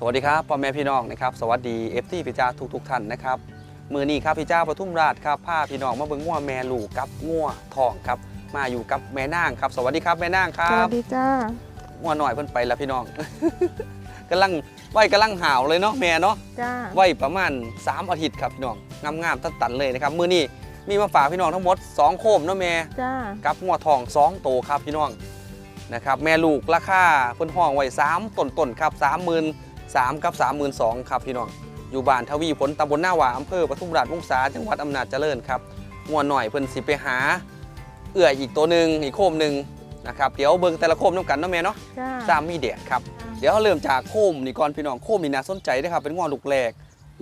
สวัสดีครับพ่อแม่พี่น้องนะครับสวัสดีเอฟซีพี่จ้าทุกทุกๆท่านนะครับมือนี้ครับพี่จ้าปทุมราชครับพาพี่น้องมาเบิ่งง่วแม่ลูกกับง่วทองครับมาอยู่กับแม่นางครับ สวัสดีครับแม่นางคสรัวับสดีจ้าง่วหน่อยเพิ่นไปแล้วพี่น้องกำลังไหวกำลังห่าวเลยเนาะแม่เนาะจ้าไหวประมาณ 3 อาทิตย์ครับพี่น้องงามๆตันๆเลยนะครับมือนี้มีมาฝากพี่น้องทั้งหมด 2 โคมเนาะแม่จ้ากับงัวทอง2โตวครับพี่น้องนะครับแม่ลูกราคาเพิ่นห้องไว้3ต้นต้นๆครับ30,000 3 กับ 32,000ครับพี่น้องอยู่บ้านทวีผลตำบลหน้าหวาอำเภอปทุมราชวงศาจังหวัดอำนาจเจริญครับงัวหน่อยเพิ่นสิไปหา เอื้ออีกตัวหนึ่งอีกโคมหนึ่งนะครับเดี๋ยวเบิ่งแต่ละโคมน้ำกันเนาะแม่เนาะจ้าตามมีเดียครับ เดี๋ยวเราเริ่มจากโคมนี่ก่อนพี่น้องโคมนี่น่าสนใจนะครับเป็นงัวลูกแรก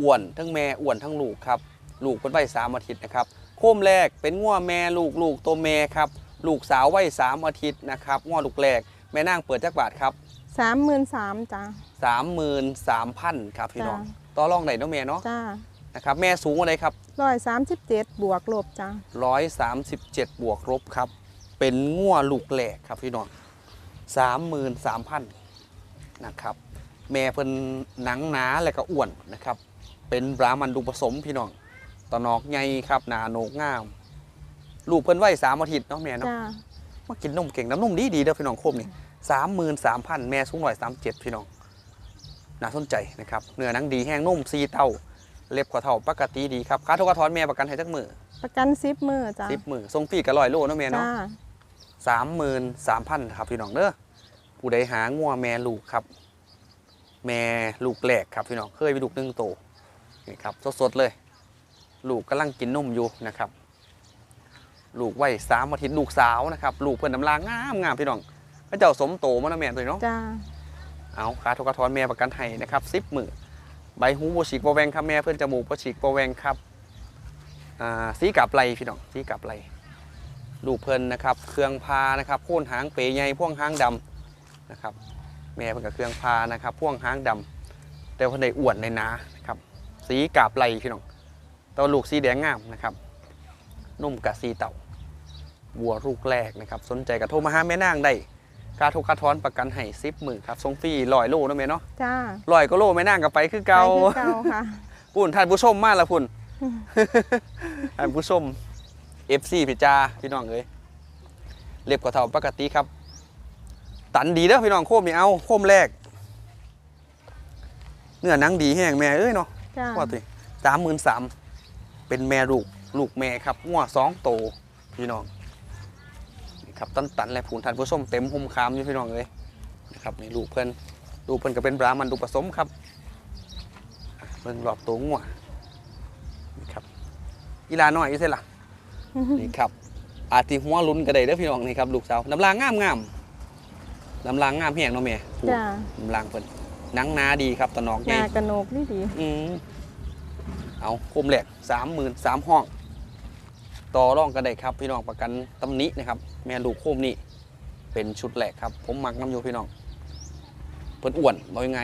อ้วนทั้งแม่อ้วนทั้งลูกครับลูกเพิ่นไว้สามอาทิตย์นะครับโคมแรกเป็นงัวแม่ลูกลูกตัวแม่ครับลูกสาวไว้สามอาทิตย์นะครับงัวลูกแรกแม่นางเปิดจักบาทครับ สามหมื่นสามจ้าสามหมื่นสามพันครับพี่น้องจ้ต่อรองไหนเนาะแม่เนาะจ้านะครับแม่สูงอะไรครับร้อยสามสิบเจ็ดบวกลบจ้าร้อยสามสิบเจ็ดบวกลบครับ เป็นงัวลูกแหลกครับพี่น้องสามหมื่นสามพันนะครับ แม่เพิ่นหนังหนาและก็อ้วนนะครับ เป็นบรามันดูผสมพี่น้องตอนอกใหญ่ครับหนาโหนกงาม ลูกเพิ่นไว้สามอาทิตย์เนาะแม่เนาะจ้ามากินนมเก่งน้ำนมดีดีๆเด้อพี่น้องคมนี่ สามหมื่นสามพันแม่สูงร้อยสามเจ็ดพี่น้อง น่าสนใจนะครับ เนื้อหนังดีแห้งนุ่มซีเต้า เล็บขอเท่าปกติดีครับค่าทุกกระทอนแม่ประกันให้จักมือประกันซิปมือจ้าสิบมือทรงฟรีกับร้อยโลเนาะแม่เนาะจ้าสามหมื่นสามพันครับพี่น้องเด้อผู้ใดหางัวแม่ลูกครับ แม่ลูกแหลกครับพี่น้องเคยไปลูกหนึ่งโตนี่ครับสดๆเลย ลูกกำลังกินนมอยู่นะครับ ลูกไว้สามอาทิตย์ลูกสาวนะครับ ลูกเพื่อนน้ำลางงามงามพี่น้อง พระเจ้าสมโตมานะแม่ตัวนี้เนาะจ้าเอาคาทกทอนแม่ประกันให้นะครับสิบมือใบหูโบฉีกโบแวงครับแม่เพื่อนจมูกโบฉีกโบแวงครับอ่าสีกับไหลพี่น้องสีกับไหลลูกเพลินนะครับ เครื่องพานะครับพ่นหางเปยใหญ่พ่วงหางดำนะครับ แม่เป็นกับเครื่องพานะครับพ่วงหางดำแต่เพันได้อ้วนในนานะครับ สีกาบไหลพี่น้องตัวลูกสีแดงงามนะครับนุ่มกับสีเต่าวัวลูกแรกนะครับ สนใจกับโทรมาหาแม่นางได้ กาทุกกาทอนประกันให้ซิปมือครับทรงฟรีลอยโลนะแม่เนาะจ้าลอยก็โลแม่นางกับไปคือเก่าไปคือเก่าค่ะปุ่นท่านผู้ชมมาแล้วพุ่นท่านผู้ชม FC พี่จ้าพี่น้องเอ้ยเล็บกว่าเท่าปกติครับ ตันดีเด้อพี่น้องโคมนี่เอาโคมแรก เนื้อหนังดีแห้งแม่เอ้ยเนาะจ้าว่าตัวสามหมื่นสามเป็นแม่ลูกลูกแม่ครับงัวสองโตพี่น้องนี่ ครับตันตันๆและผูนท่านผู้ชมเต็มหุมคามอยู่พี่น้องเอ้ยนะครับนี่ลูกเพิ่นลูกเพิ่นก็เป็นบรามันดูผสมครับอะเบิ่งรอบตัวงัวนี่ครับอีลาน้อยอยู่เส่ล่ะนี่ครับ อาจสิหัวลุ้นก็ได้เด้อพี่น้องนี่ครับลูกสาวน้ำลางงามงามน้ำลางงามแห้งเนาะแม่ผูจ้าน้ำลางเพิ่นหนังหนาดีครับตะนอกหใหญ่น้ากระโหนกนี่ดีอืมเอาคมแหลกสามหมื่นสามห้อง ต่อรองกันได้ครับ พี่น้องประกันตำหนินะครับ แม่ลูกโคมนี่เป็นชุดแหลกครับ ผมมักน้ำโยพี่น้องเพิ่นอ้วนบอกยังไง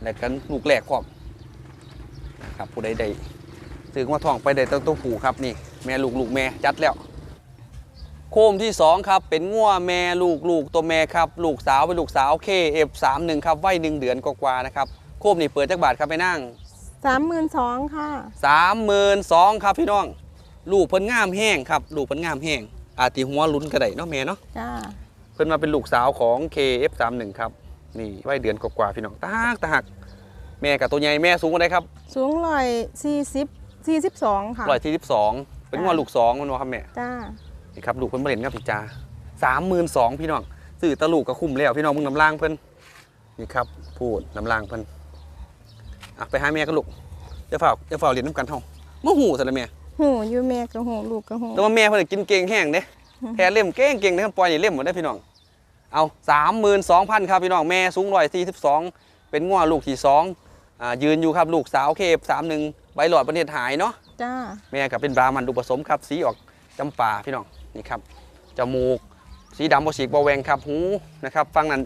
แหลกกันลูกแหลกพร้อมนะครับผู้ใดใดซื้อมาทองไปได้ตัวตัวผูครับนี่ แม่ลูกลูกแม่จัดแล้ว โคมที่สองครับ เป็นงัวแม่ลูกลูกตัวแม่ครับ ลูกสาวเป็นลูกสาวเคเอฟสามหนึ่งครับไว้หนึ่งเดือนกว่าๆนะครับโคมนี่เปิดจักบาทครับไปนั่งสามหมื่นสองค่ะสามหมื่นสองครับพี่น้อง ลูกเพิ่นงามแห้งครับ ลูกเพิ่นงามแห้งอาติหัวลุ้นกระไดเนาะแม่เนาะจ้าเพิ่นมาเป็นลูกสาวของ KF31 ครับ นี่ไว้เดือนกว่าๆพี่น้องตาหักตาหัก แม่กับตัวใหญ่แม่สูงกว่าไดครับสูงร้อยสี่สิบสี่สิบสองค่ะร้อยที่สิบสองเป็นงัวลูกสองมันว่าครับแม่จ้านี่ครับลูกเพิ่นมาเล่นกับพี่จาสามหมื่นสองพี่น้องซื้อตะลูกก็คุ้มแล้วพี่น้องมึงน้ำล่างเพิ่นนี่ครับพูดน้ำล่างเพิ่นอะไปหาแม่กันลูกจะเฝ้าจะเฝ้าเรียนน้ำกันเท่าโมหูซะแล้วแม่ หูอยู่แม่กระหูลูกกระหูแต่ว่าแม่เพิ่นกินเก่งแห้งเด้แพ้เล่มเก่งเก่งนะครับปล่อยนี่เล่มหมดได้อพี่น้อง เอาสามหมื่นสองพันครับพี่น้องแม่สูงร้อยสี่สิบสองเป็นง้อลูกที่สองอ่ายืนอยู่ครับลูกสาวเคฟสามหนึ่งใบหลอดประเทศหายเนาะจ้าแม่กับเป็นบรามันดูผสมครับสีออกจำปาพี่น้องนี่ครับจมูกสีดำบฉีกบอแวงครับหูนะครับฟังนั้น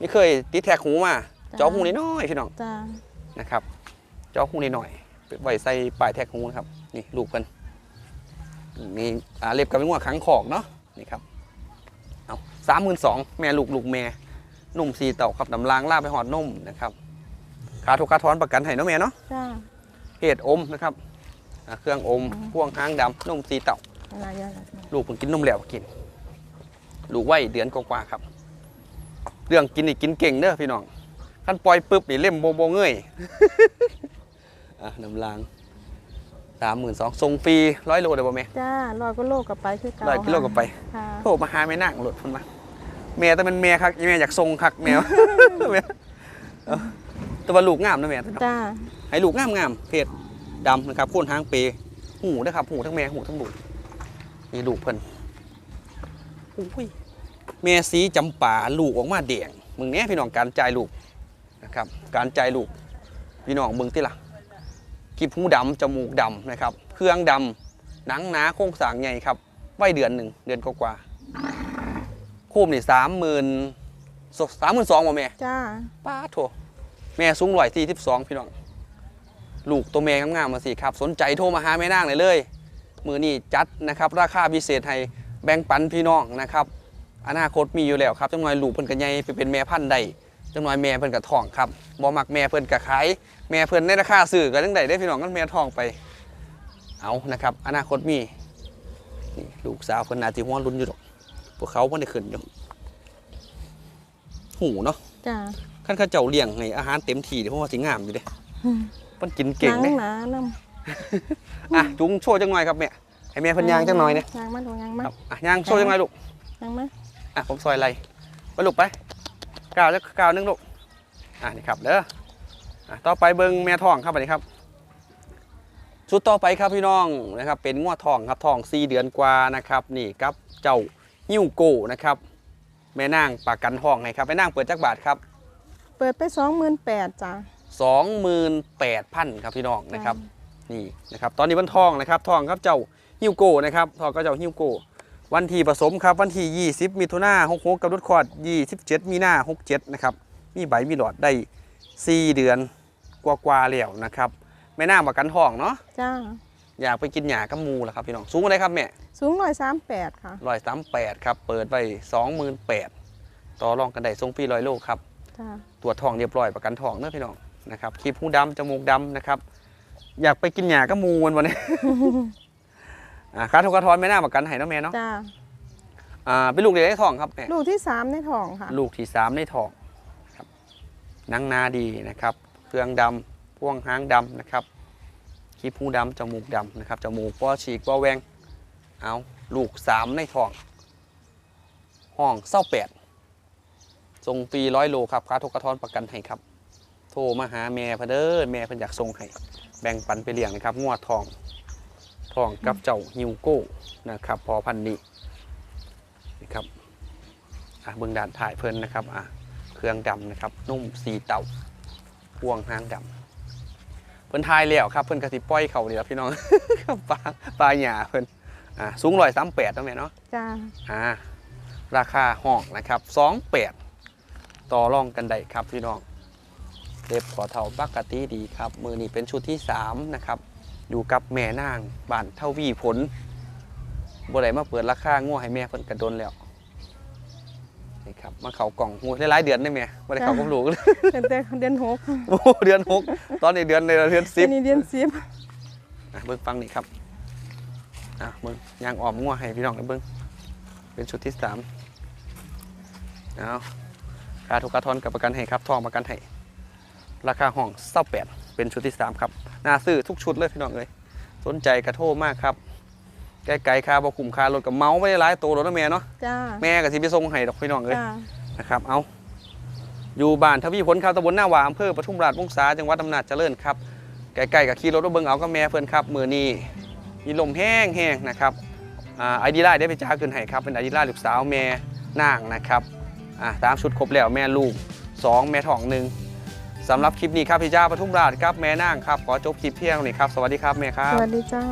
นี่เคยติดแทกหูมาเจอหูนิดน้อยๆพี่น้องจ้านะครับเจอหูนิดหน่อยๆไว้ใส่ปลายแทกหูนะครับนี่ลูกเพิ่น นี่อ่าเล็บกับเป็นง้อขังขอกเนาะนี่ครับเอาสามหมื่นสองแม่ลูกลูกแม่นุ่มสีเต่าครับน้ำลางลาบไปหอดนุ่มนะครับคขาทุกขาถอนประกันให้เนาะแม่เนาะจ้าเพศอมนะครับอ่าเครื่องอมพ่วงหางดำนมสีเต่าอะไรอย่างลูกมันกินนมแล้วกิน ลูกไว้เดือนกว่าๆครับ เรื่องกินนี่กินเก่งเด้อพี่น้องขั้นปล่อยปุ๊บนี่เล่มโบโบเงยอะน้ำลาง สามหมื่นสองส่งฟรีร้อยโลได้ป่ะแม่จ้าร้อยก็โลกับไปคือเก่าร้อยกิโลก็ไปค่ะโทรมาหาแม่นั่งหลุดพันมาแม่แต่เป็นแม่คักอีแม่อยากทรงคักแมวแม่เอ้าแต่ว่าลูกงามนะแม่แต่เนาะจ้าให้ลูกงามงามๆเพศดำนะครับโค่นหางเปย์หูนะครับหูทั้งแม่หูทั้งลูกนี่ลูกเพิ่นอุ้ยแม่สีจำปาลูกออกมาแดงมึงเนี้ยพี่น้องการจ่ายลูกนะครับ การจ่ายลูกพี่น้องมึงที่ละ กีบหูดำจมูกดำนะครับ เครื่องดำหนังหนาโครงสร้างใหญ่ครับไว้เดือนหนึ่งเดือนกว่าๆคูมนี่สามหมื่นสามหมื่นสองบ่แม่จ้าป้าโถแม่สูงร้อยสี่สิบสองพี่น้องลูกตัวแม่งามๆมาสิครับ สนใจโทรมาหาแม่นางเลยเลย มือนี่จัดนะครับ ราคาพิเศษให้แบ่งปันพี่น้องนะครับ อนาคตมีอยู่แล้วครับจังหน่อยลูกเพิ่นกันใหญ่ไปเป็นแม่พันธุ์ได้ จังหน่อยแม่เพิ่นกับทองครับบ่มักแม่เพิ่นกับขายแม่เพิ่นในราคาซื้อก็จังไดได้พี่น้องกันแม่ทองไป เอานะครับ อนาคตมีนี่ลูกสาวเพิ่นน่าสิหัวรุนอยู่ดอกพวกเขาเพิ่นได้ขึ้นอยู่หูเนาะจ้าขั้นข้าเจ้าเลี้ยงให้อาหารเต็มที่เดี๋ยวเพราะว่าสิงามอยู่เด้มันกินเก่งหเด้นัหนาน้อะจุงโชว์จังหน่อยครับแม่ให้แม่ำเพิ่นย่างจังหน่อยเนี่ยยางมาดูยางมาครับอะย่างโชว์จังหน่อยลูกยางมาอะผมซอยไหลไปลูกไป ก้าวจะก้าวหนึงลูกอะนี่ครับเด้ออะต่อไปเบิ่งแม่ทองครับอันนี้ครับ ชุดต่อไปครับพี่น้องนะครับเป็นงวดทองครับทอง4เดือนกว่านะครับนี่ครับเจ้าฮิ้วโก้นะครับ แม่นางปากกันทองให้ครับแม่นางเปิดจักบาทครับ เปิดไปสองหมื่นแปดจ้า28,000ครับพี่น้องนะครับนี่นะครับตอนนี้วันทองนะครับทองครับเจ้าฮิวโก้นะครับทองก็เจ้าฮิวโก้ วันที่ผสมครับวันที่ 20 มิถุนา66กับรถคอร์ด27 มีนา67นะครับ มีใบมีหลอดได้ 4 เดือนกว่าๆแล้วนะครับแม่นางประกันทองเนาะจ้าอยากไปกินหญ้ากับหมูล่ะครับพี่น้องสูงอะไรครับแม่สูงร้อยสามแปดค่ะร้อยสามแปดครับ เปิดไป28,000ต่อรองกันได้ทรงฟรีร้อยโลครับจ้าตรวจทองเรียบร้อยประกันทองเนอะพี่น้องนะครับคลิปหูดำจมูกดำนะครับ อยากไปกินหญ้าก็มูวันวันนี้ อ่าค่าทุกกระทอนไม่น่าประกันให้เนาะแม่เนาะจ้าอ่าเป็นลูกเด็กในทองครับแม่ลูกที่สามในท้องค่ะลูกที่สามในทองครับหนังนาดีนะครับ เครื่องดำพ่วงหางดำนะครับคลิปหูดำจมูกดำนะครับจมูกป้อฉีกป้อแหวงเอาลูกสามในทองห้องเศร้าแปดส่งฟรีร้อยโลครับค่าทุกกระทอนประกันให้ครับ โทรมาหาแม่เพนเด้อแม่เพิ่นอยากส่งให้แบ่งปันไปเลี้ยงนะครับงวดทองท องกับเจ้าฮิวโก้นะครับพอพันธุ์นี้นะครับอะเบื้องด้านถ่ายเพิ่นนะครับอะเครื่องดำนะครับ นุ่มสีเต่าพ่วงหางดำเพิ่นทายแล้วครับ เพิ่นกระสิปล่อยเขานี่แหละพี่น้องครับปลาปลาหยาเพิ่นอะสูงร้อยสามแปดนะแม่เนาะจ้าอ่าราคาห้องนะครับสองแปดต่อรองกันได้ครับพี่น้องเล็บขอเท่าปกติดีครับ มือนี้เป็นชุดที่ 3 นะครับ อยู่กับแม่นางบ้านเท่าวีผลบ่ได้มาเปิดราคาง่วให้แม่เพิ่นกระโดนแล้วนี่ครับมาเขากล่องหูได้หลายเดือนได้ไหมบ่ได้เขากับลูกเลยเป็นแต่เดือนหกโอ้โหเดือนหกตอนนี้เดือนในเดือนสิอับนนี้เดือนสิบอะเบิ้งฟังนี่ครับอะเบิ้งยางออมง่วให้พี่น้องนะเบิ้งเป็นชุดที่สามเอาค่าทุกกระทอนกับประกันให้ครับทองประกันให้ราคาห้องเศร้าแปด เป็นชุดที่สามครับน่าซื้อทุกชุดเลยพี่น้องเลยสนใจกระโทษมากครับไกลๆค่าบอคุ้มค่ารถกับเมาส์ไม่ได้ร้ายตัวรถนะแม่เนาะจ้าแม่กับสิไปส่งให้ดอกพี่น้องเลยจ้านะครับเอาอยู่บ้านทวีผลครับตำบลหน้าหวาอำเภอปทุมราชวงศาจังหวัดอำนาจเจริญครับใกล้ๆกับขี่รถรถเบิ้งเอาก็แม่เพื่อนครับมือนี้มีลมแห้งแห้งๆนะครับไอดีไลน์ได้ไปจ้าขึ้นให้ครับเป็นไอดีไลน์ลูกสาวแม่นางนะครับอ่าตามชุดครบแล้วแม่ลูก2แม่ท้องหนึ่ง สำหรับคลิปนี้ครับพี่จ้าปทุมราชครับแม่นางครับขอจบคลิปเพียงเท่านี้ครับสวัสดีครับแม่ครับ สวัสดีจ้า